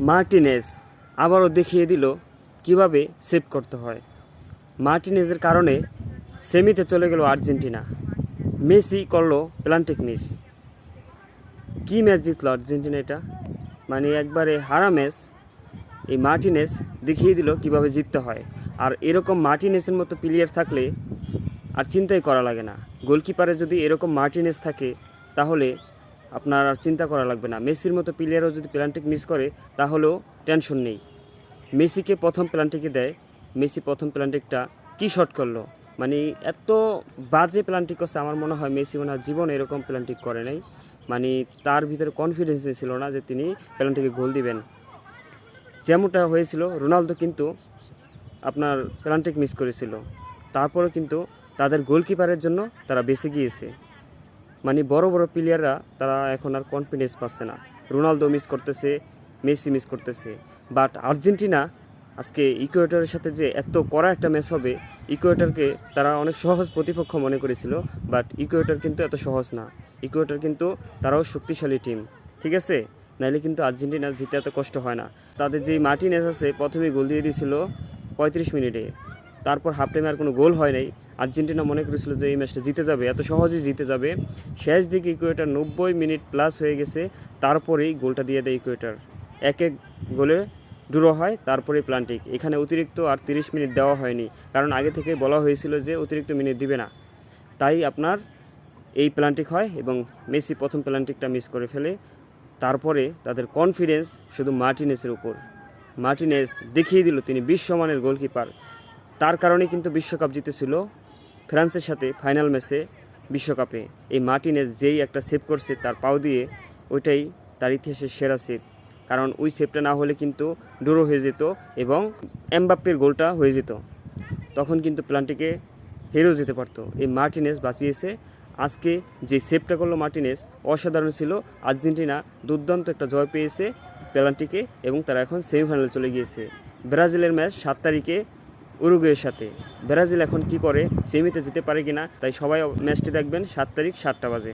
Martinez আবারও দেখিয়ে দিল কীভাবে সেভ করতে হয়। মার্টিনেজের কারণে সেমিতে চলে গেল আর্জেন্টিনা। মেসি করল প্লান্টিক মিস। কী ম্যাচ জিতলো আর্জেন্টিনা এটা? মানে একবারে হারা ম্যাচ। এই মার্টিনেস দেখিয়ে দিল কীভাবে জিততে হয়। আর এরকম মার্টিনেসের মতো প্লেয়ার থাকলে আর চিন্তাই করা লাগে না। গোলকিপারে যদি এরকম মার্টিনেস থাকে, তাহলে আপনার আর চিন্তা করা লাগবে না। মেসির মতো প্লেয়ারও যদি প্লান্টিক মিস করে, তাহলেও টেনশন নেই। মেসিকে প্রথম প্লান্টিকে দেয়। মেসি প্রথম প্লান্টিকটা কী শট করল? মানে এত বাজে প্লান্টিক করছে, আমার মনে হয় মেসি মনে হয় জীবনে এরকম প্লান্টিক করে নাই। মানে তার ভিতরে কনফিডেন্সই ছিল না যে তিনি প্লান্টিকে গোল দিবেন। যেমনটা হয়েছিল, রোনালদো কিন্তু আপনার প্লান্টিক মিস করেছিল। তারপরে কিন্তু তাদের গোলকিপারের জন্য তারা বেঁচে গিয়েছে। মানে বড় বড় প্লেয়াররা তারা এখন আর কনফিডেন্স পাচ্ছে না। রোনালদো মিস করতেছে, মেসি মিস করতেছে। বাট আর্জেন্টিনা আজকে ইকুয়েটরের সাথে যে এত কড়া একটা ম্যাচ হবে ইকুয়েটরকে তারা অনেক সহজ প্রতিপক্ষ মনে করেছিল বাট ইকুয়েটর কিন্তু এত সহজ না। ইকুয়েটর কিন্তু তারাও শক্তিশালী টিম ঠিক আছে? নাইলে কিন্তু আর্জেন্টিনা জিতে এত কষ্ট হয় না। তাদের যেই মার্টিনেস আছে, প্রথমেই গোল দিয়ে দিয়েছিল পঁয়ত্রিশ মিনিটে। তারপর হাফ টাইমে আর কোনো গোল হয় নাই। আর্জেন্টিনা মনে করেছিল যে এই ম্যাচটা জিতে যাবে, এত সহজেই জিতে যাবে। শেষ দিকে ইকুয়েটার নব্বই মিনিট প্লাস হয়ে গেছে, তারপরেই গোলটা দিয়ে দেয় ইকুয়েটার এক এক গোলে ড্র হয়, তারপরে প্লান্টিক এখানে অতিরিক্ত আর তিরিশ মিনিট দেওয়া হয়নি, কারণ আগে থেকে বলা হয়েছিল যে অতিরিক্ত মিনিট দিবে না। তাই আপনার এই প্লান্টিক হয় এবং মেসি প্রথম প্লান্টিকটা মিস করে ফেলে। তারপরে তাদের কনফিডেন্স শুধু মার্টিনেসের উপর। মার্টিনেস দেখিয়ে দিল তিনি বিশ্বমানের গোলকিপার তার কারণেই কিন্তু বিশ্বকাপ জিতেছিল ফ্রান্সের সাথে ফাইনাল ম্যাচে বিশ্বকাপে। এই মার্টিনেস যেই একটা সেভ করছে তার পাও দিয়ে ওইটাই তার ইতিহাসের সেরা সেভ কারণ ওই সেভটা না হলে কিন্তু ডোরো হয়ে যেত এবং এমবাপ্পের গোলটা হয়ে যেত। তখন কিন্তু প্লান্টিকে হেরেও যেতে পারতো। এই মার্টিনেস বাঁচিয়েছে। আজকে যে সেভটা করল মার্টিনেস অসাধারণ ছিল। আর্জেন্টিনা দুর্দান্ত একটা জয় পেয়েছে পেলান্টিকে এবং তারা এখন সেমিফাইনালে চলে গিয়েছে। ব্রাজিলের ম্যাচ সাত তারিখে উরুগুয়ের সাথে। ব্রাজিল এখন কি করে সেমিতে যেতে পারে কিনা, তাই সবাই ম্যাচটি দেখবেন সাত তারিখ সাতটা বাজে।